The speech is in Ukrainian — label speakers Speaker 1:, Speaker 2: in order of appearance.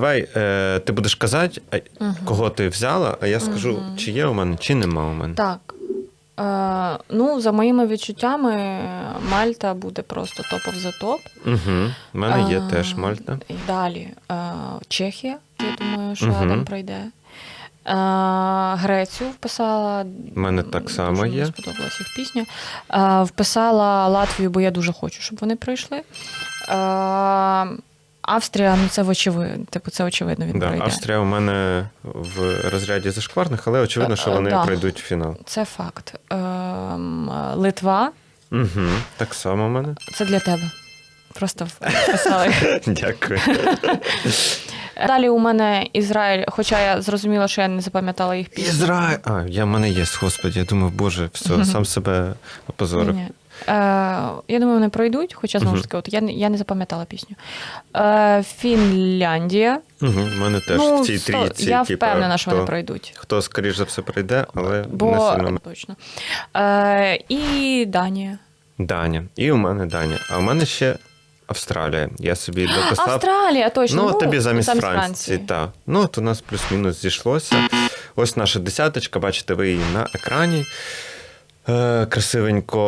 Speaker 1: давай е, ти будеш казати, а, кого ти взяла, а я скажу, чи є у мене, чи нема у мене.
Speaker 2: Так. Е, ну, за моїми відчуттями, Мальта буде просто топ of the топ.
Speaker 1: Угу. У мене є
Speaker 2: Е,
Speaker 1: теж Мальта.
Speaker 2: І далі е, Чехія, я думаю, що
Speaker 1: Мгм.
Speaker 2: Адам пройде. Е, Грецію вписала.
Speaker 1: У мене так само
Speaker 2: дуже
Speaker 1: є.
Speaker 2: Мені сподобалась їх пісня. Е, вписала Латвію, бо я дуже хочу, щоб вони прийшли. Е, Австрія, ну це очевидно. Типу, це очевидно він
Speaker 1: Да,
Speaker 2: пройде.
Speaker 1: Австрія у мене в розряді зашкварних, але очевидно, що
Speaker 2: е,
Speaker 1: вони
Speaker 2: да.
Speaker 1: пройдуть в фінал.
Speaker 2: Це факт. Ем, Литва
Speaker 1: Угу. Так само у мене.
Speaker 2: це для тебе. Просто вписали.
Speaker 1: Дякую.
Speaker 2: Далі у мене Ізраїль, хоча я зрозуміла, що я не запам'ятала їх пісню.
Speaker 1: Ізраїль. А, я в мене є, господі. Я думав, боже, все, сам себе опозорив.
Speaker 2: Ні. Е, я думаю, вони пройдуть, хоча знову ж таки, от я, не- я не запам'ятала пісню. Е, Фінляндія.
Speaker 1: Угу. У мене теж
Speaker 2: ну,
Speaker 1: в цій
Speaker 2: сто-
Speaker 1: трійці.
Speaker 2: я впевнена, що
Speaker 1: хто,
Speaker 2: вони пройдуть.
Speaker 1: Хто, скоріш за все, прийде, але не сильно.
Speaker 2: точно. Е, і Данія.
Speaker 1: Даня. І у мене Даня. А у мене ще Австралія. Я собі дописав.
Speaker 2: Австралія, точно.
Speaker 1: Ну, тобі замість,
Speaker 2: замість
Speaker 1: Франції. Так. Ну, от у нас плюс-мінус зійшлося. Ось наша десяточка, бачите, ви її на екрані. Е, красивенько